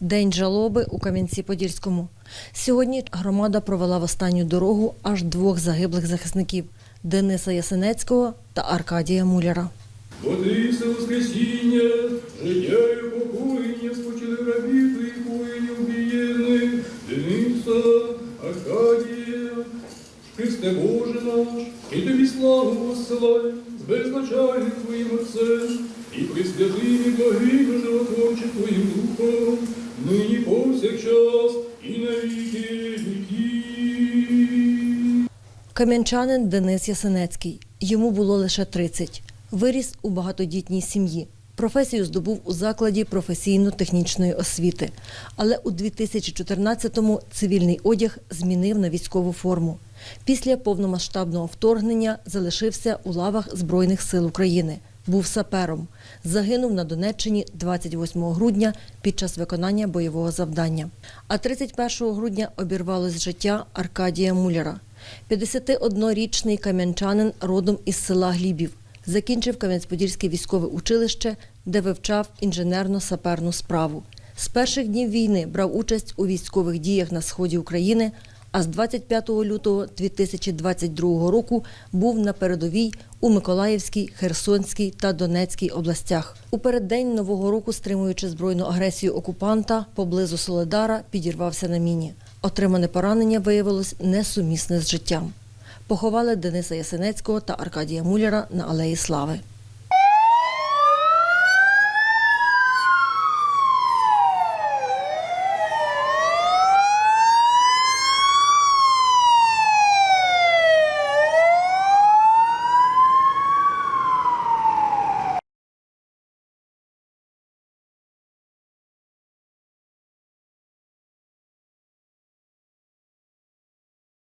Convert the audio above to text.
День жалоби у Кам'янці-Подільському. Сьогодні громада провела в останню дорогу аж двох загиблих захисників Дениса Ясенецького та Аркадія Муляра. Вотрися воскресіння, життя і покоєння, спочили рабів твоїх воїнів убієнних, Дениса, Аркадія, Христе Боже наш, і тобі славу посилай, з беззначальним твоїм Отцем, і присвятим і благим животворчим твоїм Духом, нині повсякчас і на віки. Кам'янчанин Денис Ясенецький. Йому було лише 30. Виріс у багатодітній сім'ї. Професію здобув у закладі професійно-технічної освіти. Але у 2014-му цивільний одяг змінив на військову форму. Після повномасштабного вторгнення залишився у лавах Збройних сил України. Був сапером. Загинув на Донеччині 28 грудня під час виконання бойового завдання. А 31 грудня обірвалось життя Аркадія Муляра. 51-річний кам'янчанин родом із села Глібів. Закінчив Кам'янець-Подільське військове училище, де вивчав інженерно-саперну справу. З перших днів війни брав участь у військових діях на сході України, а з 25 лютого 2022 року був на передовій у Миколаївській, Херсонській та Донецькій областях. У переддень нового року, стримуючи збройну агресію окупанта, поблизу Соледара підірвався на міні. Отримане поранення виявилось несумісне з життям. Поховали Дениса Ясенецького та Аркадія Муляра на Алеї Слави.